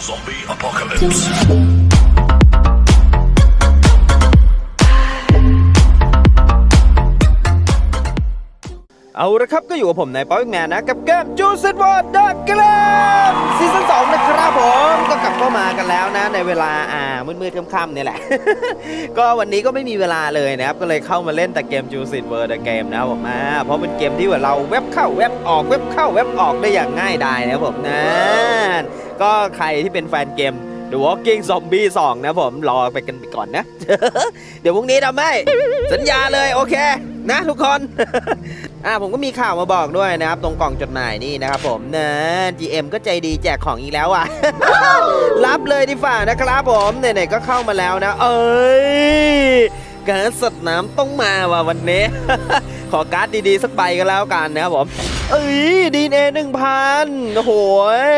Zombie apocalypse. เอาละครับก็อยู่กับผมนายป๊อปแมนนะ กับเกมจูซิตวอร์ดักเกลมซีซั่นสองนะครับผมก็กลับเข้ามากันแล้วนะ ในเวลาอ่ามืดๆค่ำๆเนี่ยแหละ ก็วันนี้ก็ไม่มีเวลาเลยนะครับ ก็เลยเข้ามาเล่นแต่เกมจูซิตเวอร์ดเกมนะผมอ่าเพราะเป็นเกมที่ว่าเราเว็บเข้าเว็บออกเว็บเข้าเว็บออกได้อย่างง่ายดายนะครับผมนะก็ใครที่เป็นแฟนเกม The Walking Zombie 2 นะผมรอไปกันไปก่อนนะ เดี๋ยวพรุ่งนี้ทำให้สัญญาเลยโอเค นะทุกคน อ่าผมก็มีข่าวมาบอกด้วยนะครับ ตรงกล่องจดหมายนี่นะครับผมนะ GM ก็ใจดีแจกของอีกแล้วอะ รับเลยดีฝ่านะครับผมไหนๆก็เข้ามาแล้วนะ เอ้ยการดสัตว์น้ำต้องมาว่ะวันนี้ ขอการ์ดดีๆ สักใบก็แล้วกันนะครับผม เอ้ยดีเอหนึ่งพันโอ้โหย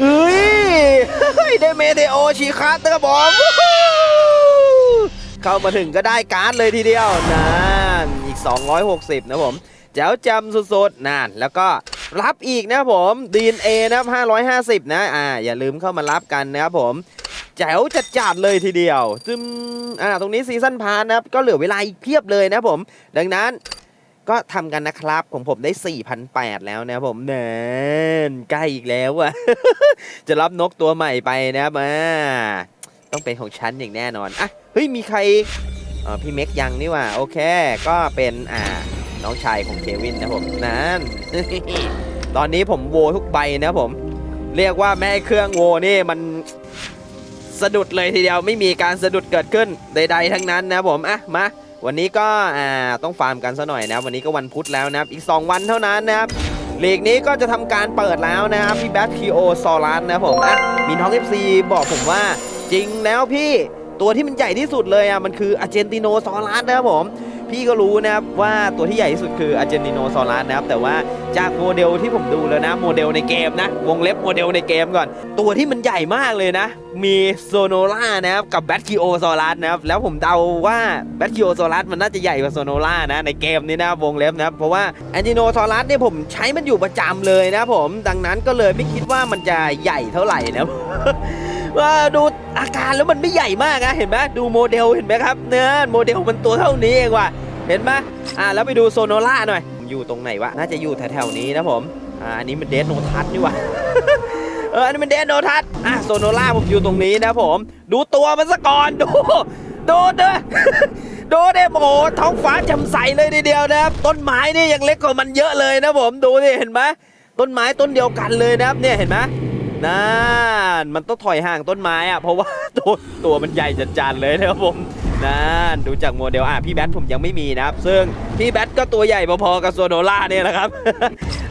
เอ้ยได้เมเทโอชีคัสนะครับผมเข้ามาถึงก็ได้การ์ดเลยทีเดียวนั่ นอีก 260 นะผมแจ๋วจำสุดๆนั่นแล้วก็รับอีกนะผม DNA นะครับ550 นะ อ่า อย่าลืมเข้ามารับกันนะครับผมแจ๋วจัดจัดเลยทีเดียวจึมอ่าตรงนี้ซีซั่นพาร์นะครับ ก็เหลือเวลาอีกเพียบเลยนะผม ดังนั้นก็ทำกันนะครับของผมได้ 4,800 แล้วนะผมเนินใกล้อีกแล้วอะจะรับนกตัวใหม่ไปนะครับอ่าต้องเป็นของฉันอย่างแน่นอนอะเฮ้ยมีใคร พี่เม็กยังนี่ว่าโอเค ก็เป็นอ่าน้องชายของเควินนะผมนั่นตอนนี้ผมโวทุกใบนะผม เรียกว่าแม่เครื่องโวนี่มันสะดุดเลยทีเดียวไม่มีการสะดุดเกิดขึ้นใด ๆ ทั้งนั้นนะผมอะมาวันนี้ก็อ่าต้องฟาร์มกันซะหน่อยนะ วันนี้ก็วันพุธแล้วนะครับอีก 2 วันเท่านั้นนะครับลีกนี้ก็จะทำการเปิดแล้วนะครับพี่แบทคีโอซอรัสนะผมอะมีน้อง FC บอกผมว่าจริงแล้วพี่ ตัวที่มันใหญ่ที่สุดเลยอะมันคืออาร์เจนติโนซอรัสนะครับผมพี่ก็รู้นะครับว่าตัวที่ใหญ่ที่สุดคืออาร์เจนติโนซอรัสนะครับแต่ว่าจากโมเดลที่ผมดูแล้วนะโมเดลในเกมนะวงเล็บโมเดลในเกมก่อน ตัวที่มันใหญ่มากเลยนะ มีโซโนล่านะครับกับแบทคิโอซอรัสนะครับแล้วผมเดาว่าแบทคิโอซอรัสมันน่าจะใหญ่กว่าโซโนล่านะในเกมนี้นะวงเล็บนะครับเพราะว่าแอนติโนซอรัสเนี่ยผมใช้มันอยู่ประจำเลยนะผมดังนั้นก็เลยไม่คิดว่ามันจะใหญ่เท่าไหร่นะ ว่าดูอาการแล้วมันไม่ใหญ่มากนะเห็นไหมดูโมเดลเห็นไหมครับเนื้อโมเดลมันตัวเท่านี้เองว่ะเห็นไหมอ่าแล้วไปดูโซโนล่าหน่อยอยู่ตรงไหนวะน่าจะอยู่แถวๆนี้นะผมอ่าอันนี้มันเดสโนทัศนี่ว่ะเอออันนี้มันเดนโนทัศน์อะโซโนล่าผมอยู่ตรงนี้นะผม ดูตัวมันซะก่อนดูดูเด้อดูเด้โอ้โหท้องฟ้าจ่มใสเลยทีเดียวนะครับต้นไม้นี่ยังเล็กกว่ามันเยอะเลยนะผมดูดิเห็นไหมต้นไม้ต้นเดียวกันเลยนะครับเนี่ยเห็นไหม นั่นมันต้องถอยห่างต้นไม้อะเพราะว่าตัวตัวมันใหญ่จัดจานเลยนะครับผมนั่นดูจากโมเดลอะพี่แบทผมยังไม่มีนะครับ ซึ่งพี่แบทก็ตัวใหญ่พอๆกับโซโนล่าเนี่ยแหละครับ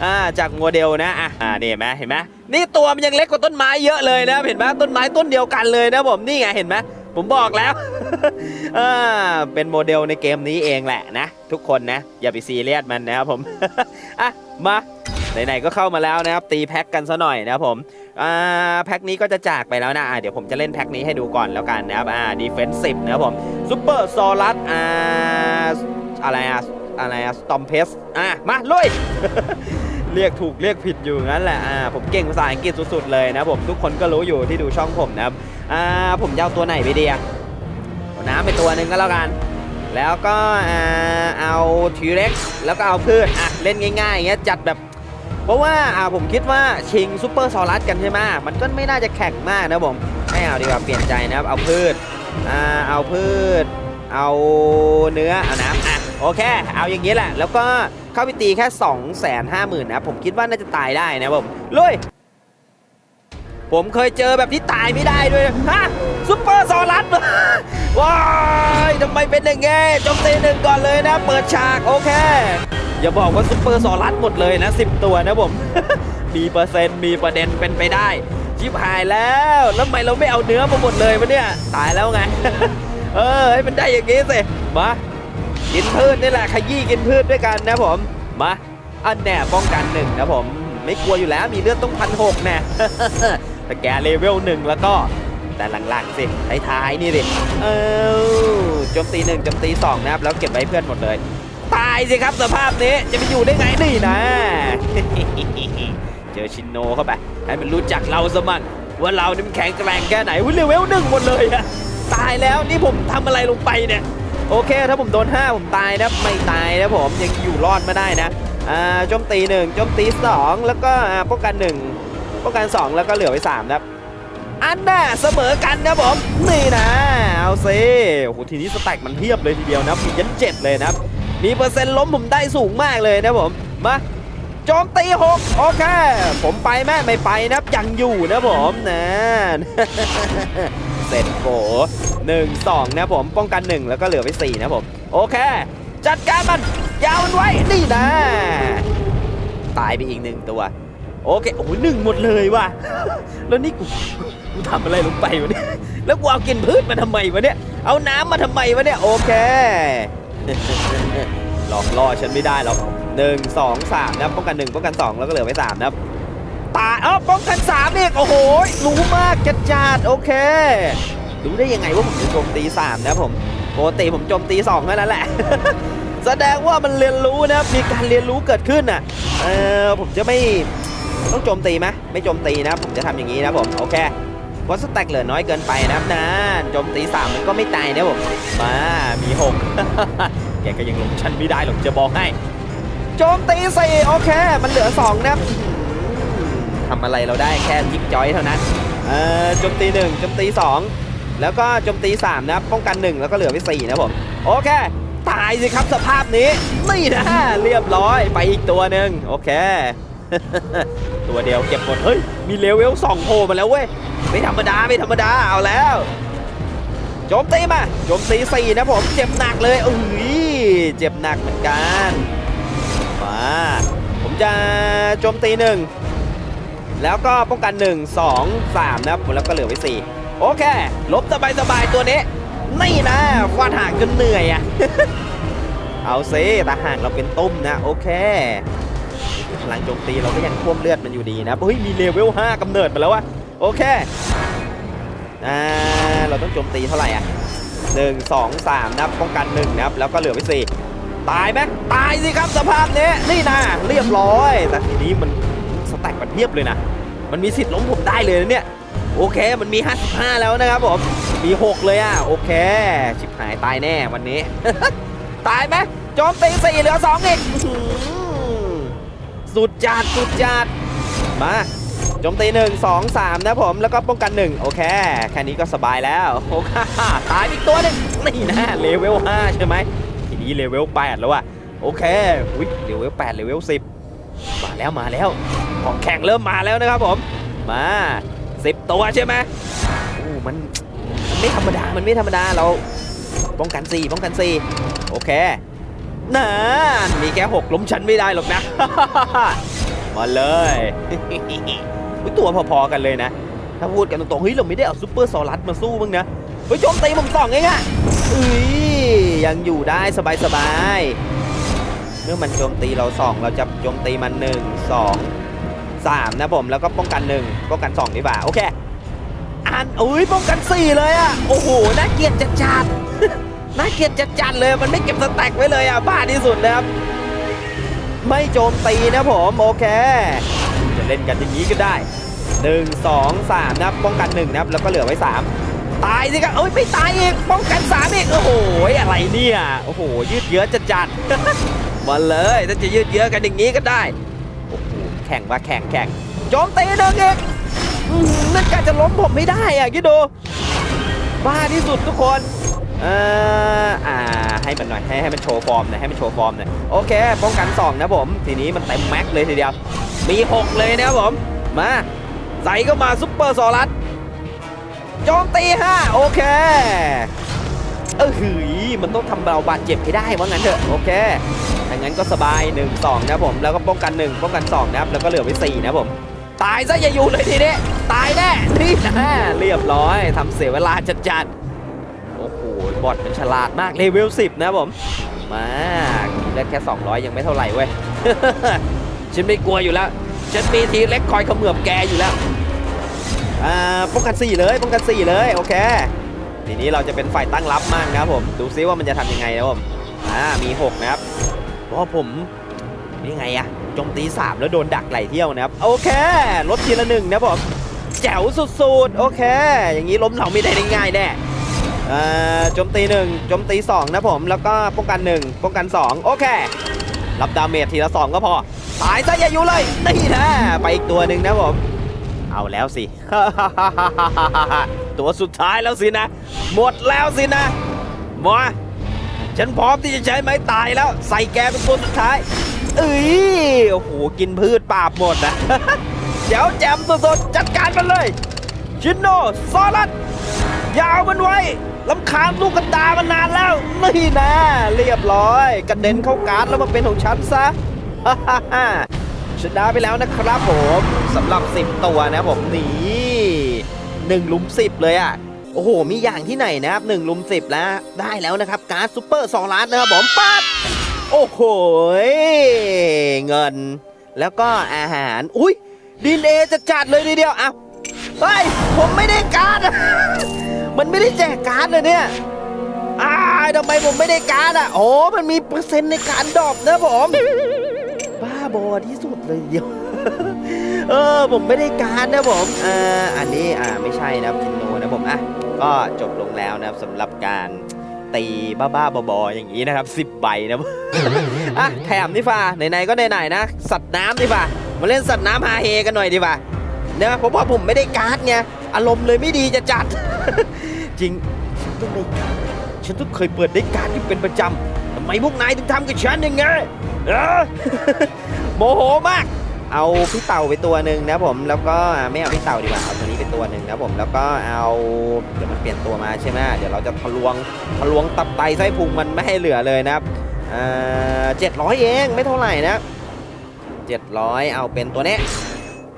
อ่าจากโมเดลนะอะอ่านี่เห็นไหมเห็นไหมนี่ตัวมันยังเล็กกว่าต้นไม้เยอะเลยนะเห็นไหมต้นไม้ต้นเดียวกันเลยนะผมนี่ไงเห็นไหมผมบอกแล้วอ่าเป็นโมเดลในเกมนี้เองแหละนะ ทุกคนนะ อย่าไปซีเรียสมันนะครับผมอะมาไหนๆก็เข้ามาแล้วนะครับตีแพ็คกันซะหน่อยนะครับผม อ่าแพ็คนี้ก็จะจากไปแล้วนะอะเดี๋ยวผมจะเล่นแพ็คนี้ให้ดูก่อนแล้วกันนะครับอ่าดีเฟนซีฟนะครับผมซูเปอร์ซอรัสอ่าอะไรอะอะไรอะสตอมเพสอะมาลุยเรียกถูกเรียกผิดอยู่งั้นแหละอ่าผมเก่งภาษาอังกฤษสุดๆเลยนะผมทุกคนก็รู้อยู่ที่ดูช่องผมนะครับอ่าผมจะเอาตัวไหนไปดีอะน้ำไปตัวหนึ่งก็แล้วกัน แล้วก็เอาทีเร็กแล้วก็เอาพืชอะเล่นง่ายๆอย่างเงี้ยจัดแบบ เพราะว่าอ่าผมคิดว่าชิงซูเปอร์ซอรัสกันใช่ไหมมันก็ไม่น่าจะแข่งมากนะผมไม่เอาดีกว่าเปลี่ยนใจนะครับ เอาพืชอ่าเอาพืช เอาเนื้อเอาน้ำอะโอเค เอาอย่างนี้แหละ แล้วก็เข้าไปตีแค่2 5 0 0 0 0นะผมคิดว่าน่าจะตายได้นะผมลุยผมเคยเจอแบบที่ตายไม่ได้ด้วยฮะซุปเปอร์ซอรัสว้ายทำไมเป็นอย่างงี้จมตีหนึ่งก่อนเลยนะ เปิดฉาก โอเค อย่าบอกว่าซุปเปอร์ซอรัสหมดเลยนะ 10 ตัวนะผม มีเปอร์เซ็นต์มีประเด็นเป็นไปได้ ชิบหายแล้ว แล้วทำไมเราไม่เอาเนื้อมาหมดเลยวะเนี่ย ตายแล้วไง เออ ให้มันได้อย่างงี้สิ มา กินพืชนี่แหละขยี้กินพืชด้วยกันนะผม มา อันแน่ป้องกันหนึ่งนะผม ไม่กลัวอยู่แล้วมีเลือดต้องพันหกแน่แต่แกเลเวลหนึ่งแล้วก็แต่หลังๆสิท้ายๆนี่สิเออโจมตีหนึ่งโจมตีสองนะครับ แล้วเก็บไว้เพื่อนหมดเลย ตายสิครับสภาพนี้จะไปอยู่ได้ไงนี่นะ เจอชินโนเข้าไป ให้มันรู้จักเราสมั่งว่าเรานี่มันแข็งแกร่งแค่ไหนอุ้ยเลเวลหนึ่งหมดเลยอะตายแล้วนี่ผมทำอะไรลงไปเนี่ย โอเค ถ้าผมโดน 5 ผมตายนะไม่ตายนะผมยังอยู่รอดมาได้นะอ่าโจมตี1โจมตี 2 แล้วก็อ่าป้องกัน 1ป้องกัน 2 แล้วก็เหลือไว้3ครับอันน่ะเสมอกันนะผมนี่นะเอาซิโอ้โหทีนี้สแต็กมันเทียบเลยทีเดียวนะมียันเจ็ดเลยนะ มีเปอร์เซ็นต์ล้มผมได้สูงมากเลยนะผมมาโจมตีหกโอเค ผมไปแม่ไม่ไปนะครับยังอยู่นะผมนะเสร็จโกหนึ่งสองนะผมป้องกันหนึ่งแล้วก็เหลือไปสี่นะผมโอเค จัดการมันยาวมันไว้นี่นะ ตายไปอีกหนึ่งตัว โอเคโอ้โหหนึ่งหมดเลยว่ะแล้วนี่กูกูทำอะไรลงไปวะเนี่ยแล้วกูเอากินพืชมาทำไมวะเนี่ยเอาน้ำมาทำไมวะเนี่ยโอเค หลอกล่อฉันไม่ได้หรอกหนึ่งสองสามนะป้องกันหนึ่งป้องกันสองแล้วก็เหลือไว้สามนะตายเอ้าป้องกันสามอีกโอ้โหรู้มากจัดจัดโอเครู้ได้ยังไงว่าผมจะโจมตีสามนะผมปกติผมโจมตีสองแค่นั้นแหละ แสดงว่ามันเรียนรู้นะครับมีการเรียนรู้เกิดขึ้นอะเออผมจะไม่ต้องโจมตีไหมไม่โจมตีนะผมจะทำอย่างนี้นะผมโอเค เพราะสแต็กเหลือน้อยเกินไปนะครับนะโจมตีสามมันก็ไม่ตายนะผมมามีหกแกก็ยังลงชั้นไม่ได้หรอกจะบอกให้โจมตีสี่โอเค มันเหลือสองนะครับอื้อหือทำอะไรเราได้แค่ยิกจอยเท่านั้นเออโจมตีหนึ่งโจมตีสองแล้วก็โจมตีสามนะป้องกันหนึ่งแล้วก็เหลือไปสี่นะผมโอเคตายสิครับสภาพนี้นี่นะเรียบร้อยไปอีกตัวหนึ่งโอเค ตัวเดียวเก็บหมดเฮ้ยมีเลเวลสองโผล่มาแล้วเว้ย ไม่ธรรมดาไม่ธรรมดาเอาแล้วโจมตีมาโจมตีสี่นะผมเจ็บหนักเลยอุ้ยเจ็บหนักเหมือนกันมาผมจะโจมตีหนึ่งแล้วก็ป้องกันหนึ่งสองสามนะครับแล้วก็เหลือไว้สี่โอเคลบสบายสบายตัวนี้นี่นะฟาดห่างจนเหนื่อยอะเอาซิแต่ห่างเราเป็นตุ้มนะโอเคพลังโจมตีเราก็ยังท่วมเลือดมันอยู่ดีนะเฮ้ยมีเลเวล5กำเนิดมาแล้ววะ โอเค อ่า เราต้องโจมตีเท่าไหร่อะหนึ่งสองสามนะครับป้องกันหนึ่งนะครับ แล้วก็เหลือไว้สี่ตายไหมตายสิครับสภาพนี้นี่นะเรียบร้อย แต่ทีนี้มันสแต็กมันเทียบเลยนะ มันมีสิทธิ์ล้มผมได้เลยนะเนี่ยโอเค มันมี 55 แล้วนะครับผม มี 6 เลยอะ โอเค ชิบหายตายแน่วันนี้ ตายไหมโจมตีสี่เหลือสองอีกสุดจัด สุดจัด มา โจมตีหนึ่งสองสามนะผมแล้วก็ป้องกันหนึ่งโอเค แค่นี้ก็สบายแล้วโอ้ฮ่าฮ่าตายอีกตัวหนึงนี่นะเลเวล 5 ใช่ไหมทีนี้เลเวล 8 แล้วอะโอเคอุ้ยเลเวล 8 เลเวล 10 มาแล้วมาแล้ว ของแข่งเริ่มมาแล้วนะครับผม มาสิบตัวใช่ไหมโอ้มันมันไม่ธรรมดา มันไม่ธรรมดาเราป้องกันสี่ป้องกันสี่โอเคน่ามีแค่หกล้มฉันไม่ได้หรอกนะ มาเลย ตัวพอๆกันเลยนะ ถ้าพูดกันตรงๆเฮ้ยเราไม่ได้เอาซูเปอร์ซอรัสมาสู้มึงนะเฮ้ยโจมตีผมสองเองอะเอ้ยยังอยู่ได้สบายๆเมื่อมันโจมตีเราสองเราจะโจมตีมันหนึ่งสองสามนะผมแล้วก็ป้องกันหนึ่งป้องกันสองดีกว่าโอเคอันอุ้ยป้องกันสี่เลยอะโอ้โหน่าเกลียดจัดจัดๆน่าเกลียดจัดจัดๆเลยมันไม่เก็บสแต็กไว้เลยอะบ้าที่สุดนะครับไม่โจมตีนะผมโอเค เล่นกันอย่างนี้ก็ได้ 1 2 3นะครับป้องกัน1นะครับแล้วก็เหลือไว้ 3 ตายสิครับเอ้ยไม่ตายอีกป้องกัน3อีกโอ้โหอะไรเนี่ยโอ้โหยืดเยื้อจัดจัดๆมาเลยถ้าจะยืดเยื้อกันอย่างนี้ก็ได้โอ้โหแข่งว่าแข่งแข่งโจมตีหนึ่งอีกอื้อหือนั่นการจะล้มผมไม่ได้อะคิดดูบ้าที่สุดทุกคนเอ่ออ่าให้มันหน่อยให้ให้มันโชว์ฟอร์มหน่อยให้มันโชว์ฟอร์มหน่อยโอเค ป้องกันสองนะผม ทีนี้มันเต็มแม็กเลยทีเดียว มีหกเลยนะครับผม มาใส่ก็มาซุปเปอร์ซอรัสโจมตีห้าโอเค เออหืยมันต้องทำเราบาดเจ็บให้ได้ว่างั้นเถอะโอเคถ้างั้นก็สบาย 1 2 นะผม แล้วก็ป้องกัน 1 ป้องกัน 2 นะครับ แล้วก็เหลือไว้4นะผม ตายซะอย่าอยู่เลยทีนี้ตายแน่นี่นะเรียบร้อยทำเสียเวลาจัดๆ โอ้โห บอทมันฉลาดมากเลเวล10 นะผม มาได้แค่ 200 ยังไม่เท่าไหร่เว้ย ฉันไม่กลัวอยู่แล้ว ฉันมีทีเล็กคอยเขมือบแกอยู่แล้ว อ่าป้องกัน4เลยป้องกัน4เลยโอเค ทีนี้เราจะเป็นฝ่ายตั้งรับมั่งนะครับผม ดูซิว่ามันจะทำยังไงนะครับผม อ่า มี6นะครับเพราะผมนี่ไงอะโจมตี3แล้วโดนดักไหลเที่ยวนะครับ โอเค ลดทีละหนึ่งนะผมแจ๋วสุดๆ โอเค อย่างนี้ล้มเราไม่ได้ง่ายแน่อ่อโจมตีหนึ่งโจมตีสองนะผม แล้วก็ป้องกันหนึ่งป้องกันสองโอเค รับดาเมจทีละสองก็พอ ตายซะอย่าอยู่เลยนี่นะไปอีกตัวหนึ่งนะผมเอาแล้วสิ ตัวสุดท้ายแล้วสินะ หมดแล้วสินะหมอฉันพร้อมที่จะใช้ไม้ตายแล้ว ใส่แกเป็นตัวสุดท้ายเอ้ยโอ้โหกินพืชปราบหมดนะเจ๋วแจมสดๆจัดการมันเลย ชินโนซอรัสยาวมันไว้ลำคาญลูกกระตามันนานแล้ว นี่นะ เรียบร้อยกระเด็นเข้าการแล้วมาเป็นของฉันซะ ชนะไปแล้วนะครับผมสำหรับ 10 ตัวนะผมนี่หนึ่งลุม10เลยอะโอ้โห มีอย่างที่ไหนนะครับ1ลุม10แล้วได้แล้วนะครับ การ์ดซูเปอร์2ล้านนะครับผมปั๊บโอ้โหเงิน แล้วก็อาหาร อุ้ยดีเอจะจัดเลยทีเดียวอ้าวเฮ้ยผมไม่ได้การ์ดมันไม่ได้แจกการ์ดเลยเนี่ยอ้าทำไมผมไม่ได้การ์ดอะโอ้มันมีเปอร์เซ็นต์ในการดรอปนะผม บ้าบอที่สุดเลยเดียว เออผมไม่ได้การนะผมอ่าอันนี้อ่าไม่ใช่นะครับจินโนนะผมอะก็จบลงแล้วนะครับสำหรับการตีบ้าๆบอๆอย่างนี้นะครับ 10 ใบนะอะแถมนี่ฟ้าไหนๆก็ไหนๆนะ สัตว์น้ำดิฟ้ามาเล่นสัตว์น้ำฮาเฮกันหน่อยดีฟ้านะเพราะว่าผมไม่ได้การ์ดไงอารมณ์เลยไม่ดีจะจัด จริงฉันต้องได้การ์ดฉันต้องเคยเปิดได้การ์ดที่เป็นประจำ ไมพวกนายถึงทำกับฉันอย่างไงเออ โมโหมาก เอาพี่เต่าไปตัวหนึ่งนะผมแล้วก็อ่าไม่เอาพี่เต่าดีกว่าเอาตัวนี้ไปตัวหนึ่งนะผมแล้วก็เอาเดี๋ยวมันเปลี่ยนตัวมาใช่ไหมเดี๋ยวเราจะทะลวงทะลวงตับไตไส้พุงมันไม่ให้เหลือเลยนะครับเจ็ดร้อยเองไม่เท่าไหร่นะเจ็ดร้อยเอาเป็นตัวนี้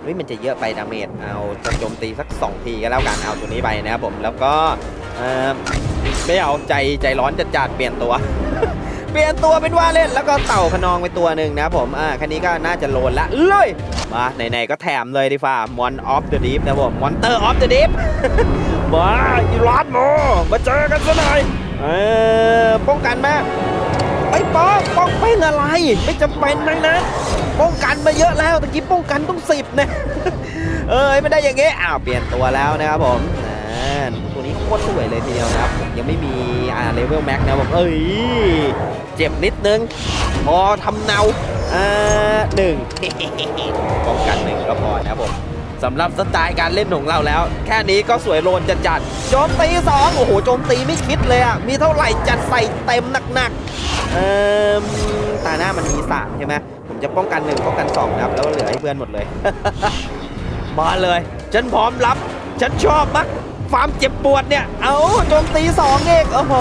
เฮ้ยมันจะเยอะไปดาเมจเอาจะโจมตีสัก 2 ทีก็แล้วกันเอาตัวนี้ไปนะครับผมแล้วก็เอ่อไม่เอาใจใจร้อนจัดจัดๆเปลี่ยนตัวเปลี่ยนตัวเป็นว่าเล่นแล้วก็เต่าขนองไปตัวหนึ่งนะผมอ่าคันนี้ก็น่าจะโลนละเลยมาไหนๆก็แถมเลยดีฟ่ามอนออฟเดอะดีฟนะผมมอนเตอร์ออฟเดอะดีฟมาอีลาดโมมาเจอกันซะหน่อยเออป้องกันมาไอ้ป้องป้องเป็นอะไร ไม่จำเป็นนะนะป้องกันมาเยอะแล้วตะกี้ป้องกันต้องสิบนะเอ้ยไม่ได้อย่างเงี้ยอ้าวเปลี่ยนตัวแล้วนะครับผมอ่ตัวนี้โคตรสวยเลยทีเดียวนะครับ ยังไม่มีอ่าเลเวลแม็กนะผมเอ้ยเจ็บนิดนึง พอทำเนาอ่าหนึ่งป้องกันหนึ่งก็พอนะผมสำหรับสไตล์การเล่นของเราแล้ว แค่นี้ก็สวยโลนจัดจัดโจมตีสองโอ้โหโจมตีไม่คิดเลยอะมีเท่าไหร่จัดใส่เต็มหนักๆเอ่อตาหน้ามันมีสามใช่ไหมผมจะป้องกันหนึ่งป้องกันสองนะครับแล้วเหลือให้เพื่อนหมดเลย มาเลย ฉันพร้อมรับ ฉันชอบมัก ความเจ็บปวดเนี่ย เอาโจมตีสองเองโอ้โห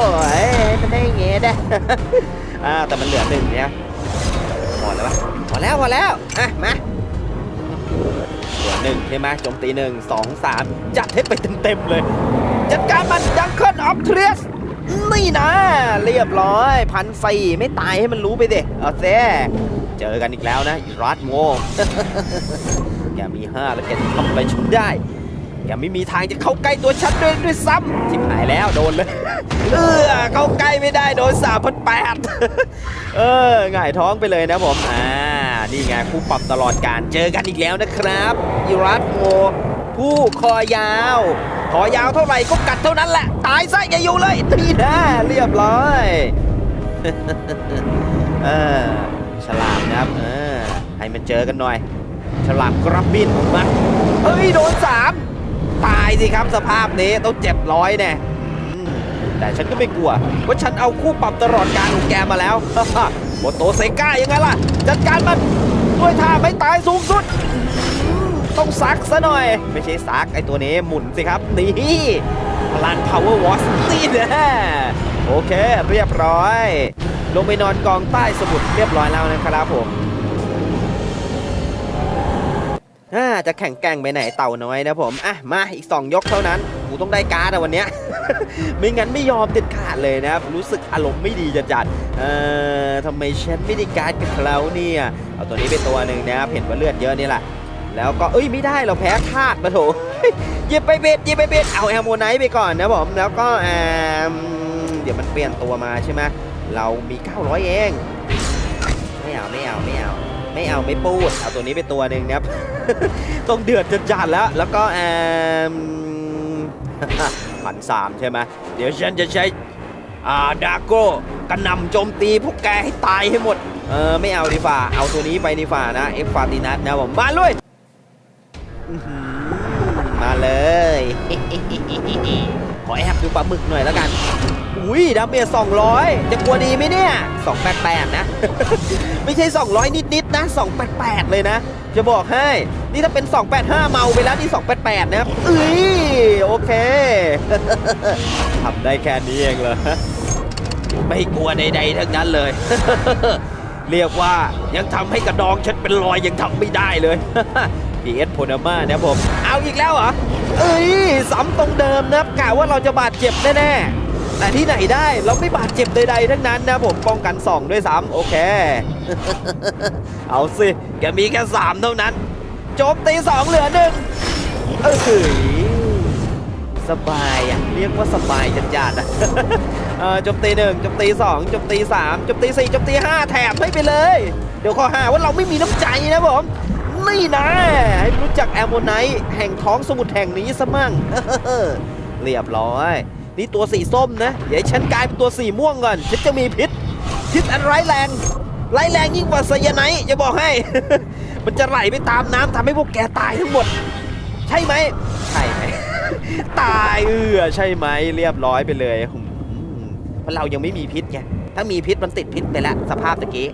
มันได้ไงเด้อ่าแต่มันเหลือหนึ่งเนี่ยพอแล้วปะพอแล้วพอแล้วอะมาเหลือหนึ่งใช่ไหมโจมตีหนึ่งสองสามจัดให้ไปเต็มๆเลย จัดการมันดังเคิลออฟเทรียสนี่นะ เรียบร้อยพันสี่ไม่ตายให้มันรู้ไปเดิเอาเซ่เจอกันอีกแล้วนะรัสโมแกมีห้าแล้วแกทำอะไรฉันได้ แกไม่มีทางจะเข้าใกล้ตัวฉันด้วยด้วยซ้ำทิบหายแล้วโดนเลย เออเข้าใกล้ไม่ได้โดนสามพันแปดเออหง่ายท้องไปเลยนะผมอ่านี่ไงคู่ปรับตลอดการเจอกันอีกแล้วนะครับอิรัสโมผู้คอยาวคอยาวเท่าไหร่ก็กัดเท่านั้นแหละ ตายซะอย่าอยู่เลยนี่นะเรียบร้อยเออฉลามนะครับเออให้มันเจอกันหน่อยฉลามกระบินมาเฮ้ยโดนสาม ตายสิครับสภาพนี้ต้องเจ็บร้อยแน่แต่ฉันก็ไม่กลัวว่าฉันเอาคู่ปรับตลอดการของแกมาแล้วโมโตเซก้ายังไงล่ะ จัดการมันด้วยท่าไม่ตายสูงสุด ต้องซักซะหน่อย ไม่ใช่ซักไอตัวนี้หมุนสิครับ นี่พลัง power wash นี่นะโอเค เรียบร้อย ลงไปนอนกองใต้สมุดเรียบร้อยแล้วนะครับผม อ่าจะแข่งแกงไปไหนเต่าน้อยนะผม อะ มาอีก 2 ยกเท่านั้นกูต้องได้การ์ดอะวันเนี้ย ไม่งั้นไม่ยอมเด็ดขาดเลยนะครับ รู้สึกอารมณ์ไม่ดีจัดจัดๆเอ่อทำไมฉันไม่ได้การ์ดกับเขาเนี่ย เอาตัวนี้ไปตัวหนึ่งนะครับ เห็นว่าเลือดเยอะนี่แหละ แล้วก็เอ้ยไม่ได้เราแพ้ธาตุปะโถหยิบไปเบ็ดหยิบไปเบ็ดเอาแอมโมไนท์ไปก่อนนะผม แล้วก็อ่าเดี๋ยวมันเปลี่ยนตัวมาใช่ไหมเรามี 900 เอง ไม่เอาไม่เอาไม่เอา ไม่เอาไม่พูด เอาตัวนี้ไปตัวหนึ่งนะครับ ต้องเดือดจัดๆแล้ว แล้วก็แอมพันสามใช่ไหมเดี๋ยวฉันจะใช้อ่าดาโก้กระหน่ำโจมตีพวกแกให้ตายให้หมด เออไม่เอาดีฝ่า เอาตัวนี้ไปดีฝ่านะ เอฟฟาตินัสนะผมมาเลยมาเลย ขอแอบดูปลาหมึกหน่อยแล้วกัน อุ้ยดาเมจ200 จะกลัวดีไหมเนี่ย 288 นะ ไม่ใช่ 200 นิดๆนะ 288 เลยนะ จะบอกให้ นี่ถ้าเป็น 285 เมาไปแล้วนี่ 288 นะครับเอ้ยโอเค ทำได้แค่นี้เองเหรอไม่กลัวใดๆทั้งนั้นเลย เรียกว่ายังทำให้กระดองฉันเป็นรอยยังทำไม่ได้เลย พีเอสโพนามานะผม เอาอีกแล้วเหรอ เอ้ยซ้ำตรงเดิมนะครับกะว่าเราจะบาดเจ็บแน่ๆ แต่ที่ไหนได้เราไม่บาดเจ็บใดๆทั้งนั้นนะผมป้องกัน 2 ด้วยซ้ำโอเค เอาสิแกมีแค่ 3 เท่านั้นโจมตี 2 เหลือหนึ่งเออหือสบายอะเรียกว่าสบายจัดๆอะเออโจมตีหนึ่งจมตีสองจมตีสามจมตีสี่จมตีห้าแถมให้ไปเลย เดี๋ยวข้อหาว่าเราไม่มีน้ำใจนะผม นี่นะให้รู้จักแอมโมไนท์แห่งท้องสมุทรแห่งนี้ซะมั่งเรียบร้อย นี่ตัวสีส้มนะเดี๋ยวให้ฉันกลายเป็นตัวสีม่วงก่อนฉันจะมีพิษพิษอันร้ายแรงร้ายแรงยิ่งกว่าไซยาไนท์จะบอกให้ มันจะไหลไปตามน้ำทำให้พวกแกตายทั้งหมด ใช่ไหมใช่ไหมตายเออใช่ไหมเรียบร้อยไปเลยหืมเพราะเรายังไม่มีพิษไงถ้ามีพิษมันติดพิษไปแล้วสภาพตะกี้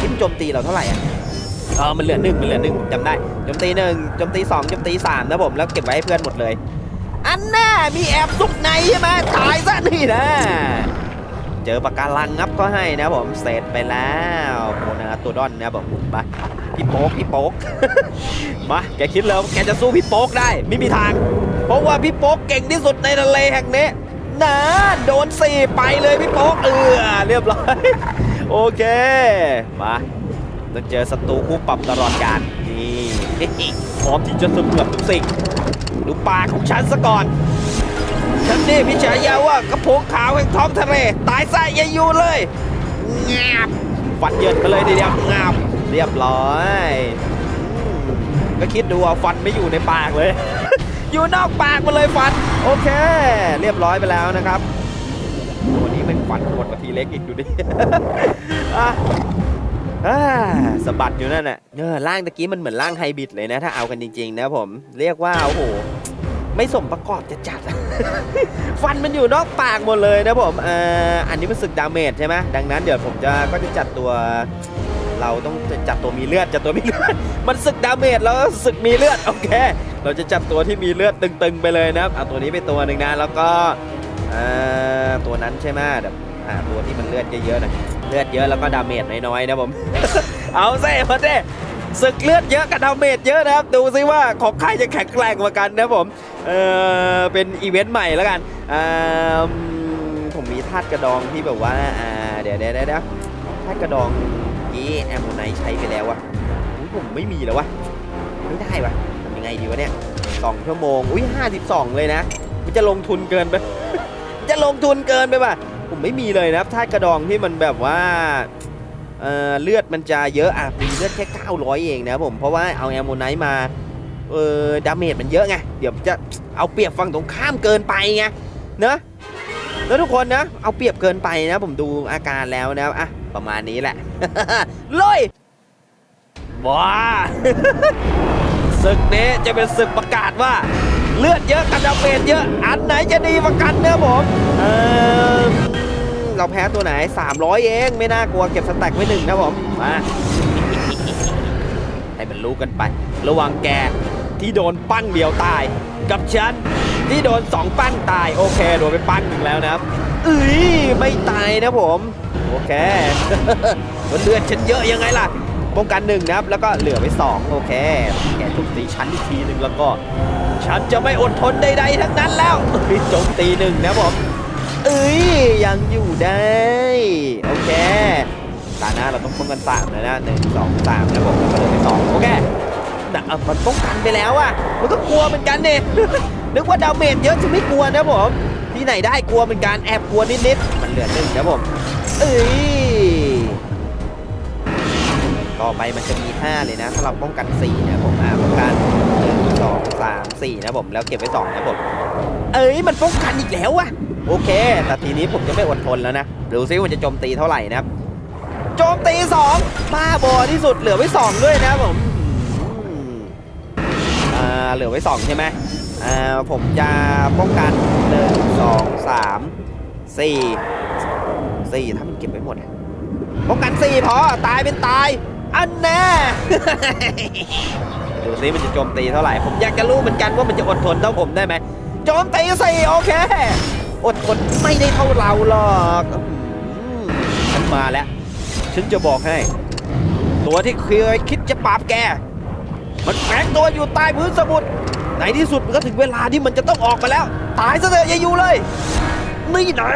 พิษโจมตีเราเท่าไหร่อะ เออมันเหลือหนึ่งมันเหลือหนึ่งผมจำได้โจมตีหนึ่งโจมตีสองโจมตีสามนะผมแล้วเก็บไว้ให้เพื่อนหมดเลย อันน่ามีแอบซุกในใช่ไหมตายซะนี่นะ เจอปากการังงับก็ให้นะผมเสร็จไปแล้วโมนาตัวดอนนะผมมาพี่โป๊กพี่โป๊กมาแกคิดแล้วแกจะสู้พี่โป๊กได้ไม่มีทาง เพราะว่าพี่โป๊กเก่งที่สุดในทะเลแห่งนี้นะโดนสี่ไปเลยพี่โป๊กเออเรียบร้อย โอเค มา ต้องเจอศัตรูคู่ปรับตลอดการนี่พร้อมที่จะเสมือบทุกสิ่งดูปากของฉันซะก่อน ฉันนี่พิฉายาว่ากระโปรงขาวแห่งท้องทะเล ตายซะอย่าอยู่เลยงาบฟันเหยินไปเลยทีเดียวงาบเรียบร้อยอืมก็คิดดูเอาฟันไม่อยู่ในปากเลย อยู่นอกปากมาเลยฟัน โอเค เรียบร้อยไปแล้วนะครับตัวนี้มันฟันโหดกว่าทีเล็กอีกดูดิอะ อ่าสะบัดอยู่นั่นน่ะเออร่างตะกี้มันเหมือนร่างไฮบริดเลยนะ ถ้าเอากันจริงๆนะผม เรียกว่าโอ้โหไม่สมประกอบจะจัด ฟันมันอยู่นอกปากหมดเลยนะผมเอ่ออันนี้มันศึกดาเมจใช่ไหมดังนั้นเดี๋ยวผมจะก็จะจัดตัว เราต้องจัดตัวมีเลือดจัดตัวมีเลือด มันศึกดาเมจแล้วก็ศึกมีเลือดโอเค เราจะจัดตัวที่มีเลือดตึงๆไปเลยนะครับเอาตัวนี้ไปตัวหนึ่งนะแล้วก็เอ่อตัวนั้นใช่ไหมเดี๋ยวหาตัวที่มันเลือดเยอะๆหน่อย ลือดเยอะแล้วก็ดาเมจน้อยๆนะผม เอาเซ่มาเซ่ศึกเลือดเยอะกับดาเมจเยอะนะครับ ดูซิว่าของใครจะแข็งแกร่งกว่ากันนะผมเออเป็นอีเวนต์ใหม่แล้วกันอ่าผมมีธาตุกระดองที่แบบว่าอ่าเดี๋ยวเดี๋ยวเดี๋ยวธาตุกระดองนี้แอมโมไนใช้ไปแล้วอะอุ๊ยผมไม่มีแล้ววะไม่ได้วะทำยังไงดีวะเนี่ยสองชั่วโมง อุ้ยห้าสิบสองเลยนะ มันจะลงทุนเกินไปมันจะลงทุนเกินไปป่ะ ผมไม่มีเลยนะครับธาตุกระดองที่มันแบบว่าเเลือดมันจะเยอะอะมีเลือดแค่ 900 เองนะผมเพราะว่าเอาแอมโมไนท์มาเออดาเมจมันเยอะไงเดี๋ยวจะเอาเปรียบฝั่งตรงข้ามเกินไปไงเนอะแล้วทุกคนนะ เอาเปรียบเกินไปนะ ผมดูอาการแล้วนะอะประมาณนี้แหละลุยว้าศึกนี้จะเป็นศึกประกาศว่า เลือดเยอะกับดาเมจเยอะอันไหนจะดีกว่ากันเนี่ยผมเออ เราแพ้ตัวไหน 300 เอง ไม่น่ากลัวเก็บสแต็กไว้หนึ่งนะผม มา ให้มันรู้กันไป ระว่างแกที่โดนปั้งเดียวตาย กับฉันที่โดนสองปั้งตาย โอเค โดนไปปั้งหนึ่งแล้วนะครับเอ้ยไม่ตายนะผม โอเคมันเลือดฉันเยอะยังไงล่ะป้องกันหนึ่งนะครับแล้วก็เหลือไปสองโอเค แกโจมตีฉันอีกทีหนึ่งแล้วก็ ฉันจะไม่อดทนใดๆทั้งนั้นแล้วโจมตีหนึ่งนะผม เอ้ยยังอยู่ได้ โอเคตาหน้าเราต้องป้องกันสามเลยนะหนึ่งสองสามนะผมแล้วก็เดินไปสองโอเคแต่เอามันป้องกันไปแล้วอะมันก็กลัวเหมือนกันเนี่ยนึกว่าดาเมจเยอะจะไม่กลัวนะผมที่ไหนได้กลัวเหมือนกันแอบกลัวนิดๆมันเหลือหนึ่งนะผมเอ้ยตต่อไปมันจะมี 5 เลยนะ ถ้าเราป้องกัน4นะผมอ่าป้องกัน 1 2 3 4นะผมแล้วเก็บไว้2นะผมเอ้ยมันป้องกันอีกแล้วอะโอเค แต่ทีนี้ผมจะไม่อดทนแล้วนะดูซิว่าจะโจมตีเท่าไหร่นะครับโจมตี2บ้าบอที่สุดเหลือไว้2ด้วยนะผมอืมอ่าเหลือไว้2ใช่ไหมอ่าผมจะป้องกัน1 2 3 4 4ถ้ามันเก็บไว้หมดอะป้องกัน4พอตายเป็นตายอันแน่ ดูซิมันจะโจมตีเท่าไหร่ ผมอยากจะรู้เหมือนกันว่ามันจะอดทนเท่าผมได้ไหมโจมตีสี่โอเค อดทนไม่ได้เท่าเราหรอกอฉันมาแล้ว ฉันจะบอกให้ ตัวที่เคยคิดจะปราบแก มันแฝงตัวอยู่ใต้พื้นสมุทรในที่สุดมันก็ถึงเวลาที่มันจะต้องออกมาแล้ว ตายซะเถอะอย่าอยู่เลย นี่นะ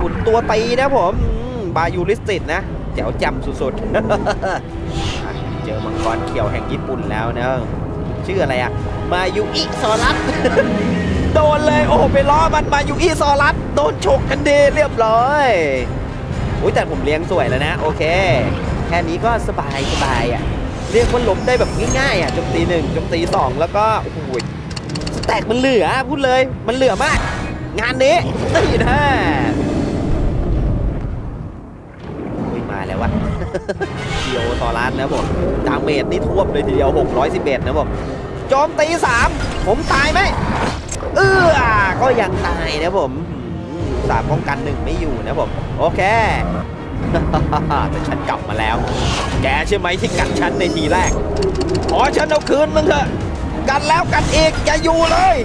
บุนตัวตีนะผม บายูริสติดนะ แจ๋วจำสุดๆ เจอมังกรเขียวแห่งญี่ปุ่นแล้วนะชื่ออะไรอะมายูอิซอรัสโดนเลยโอ้โหไปล้อมันมายูอิซอรัสโดนฉกกันดีเรียบร้อยอุ้ยแต่ผมเลี้ยงสวยแล้วนะ โอเค แค่นี้ก็สบายสบายอะเรียกว่าล้มได้แบบง่ายๆอะจมตีหนึ่งจมตีสองแล้วก็โอ้โหสแต็กมันเหลือพูดเลยมันเหลือมาก งานนี้นี่นะ เดียวซอรัสนะผมดาเมจนี่ท่วมเลยทีเดียว 611 นะผมโจมตี3ผมตายไหมเออก็ยังตายนะผมสามป้องกันหนึ่งไม่อยู่นะผม โอเคแต่ฉันกลับมาแล้ว แกใช่ไหมที่กัดฉันในทีแรก ขอฉันเอาคืนมึงเถอะ กันแล้วกันอีกอย่าอยู่เลย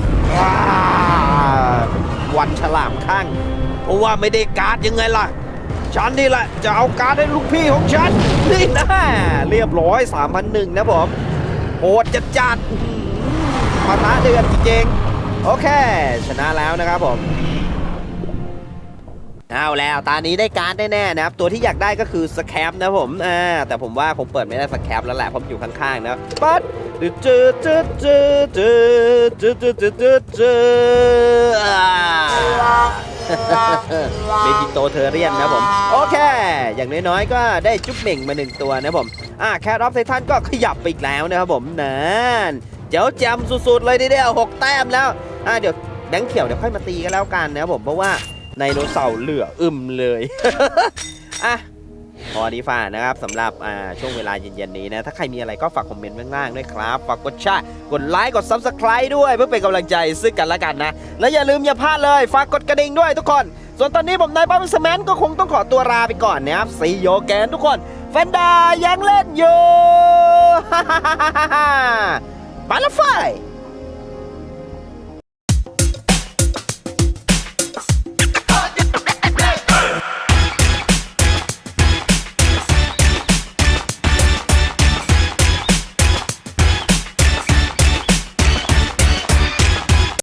วันฉลามข้างเพราะว่าไม่ได้การ์ดยังไงล่ะ ฉันนี่แหละ จะเอาการให้ลูกพี่ของฉัน นี่นะเรียบร้อย 3,001นะผมโหดจัดจัดอื้อหือปะทะเดือดจริงๆโอเค ชนะแล้วนะครับผม เอาแล้วตานี้ได้การ์ดแน่ๆนะครับตัวที่อยากได้ก็คือสแคปนะผมอ่าแต่ผมว่าคงเปิดไม่ได้สแคปแล้วแหละเพราะมันอยู่ข้างๆนะปัดจืดจืดจืดจืดจืดจืดจืดจืดจืดอ่าเมจิโตเทเรียนนะผม โอเค อย่างน้อยๆ ก็ได้จุ๊บเหม่งมาหนึ่งตัวนะผมอ่าแคทออฟไททันก็ขยับไปอีกแล้วนะครับผมนั่นเจ๋วแจมสุดๆ เลยทีเดียวหกแต้มแล้วอ่าเดี๋ยวแดงเขียวเดี๋ยวค่อยมาตีกันแล้วกันนะครับผมเพราะว่า ไดโนเสาร์เหลืออึมเลยอะพอดีฝ่านะครับสำหรับอ่าช่วงเวลาเย็นๆนี้นะ ถ้าใครมีอะไรก็ฝากคอมเมนต์ข้างล่างด้วยครับ ฝากกดแชร์กดไลค์กด Subscribe ด้วยเพื่อเป็นกำลังใจซึ่งกันและกันนะ และอย่าลืมอย่าพลาดเลย ฝากกดกระดิ่งด้วยทุกคน ส่วนตอนนี้ผมนายป้าสแมนก็คงต้องขอตัวลาไปก่อนนะครับซีโยแกนทุกคนแฟนดายังเล่นอยู่ฮ่าฮ่าฮ่าฮ่าฮ่าไปละไฟ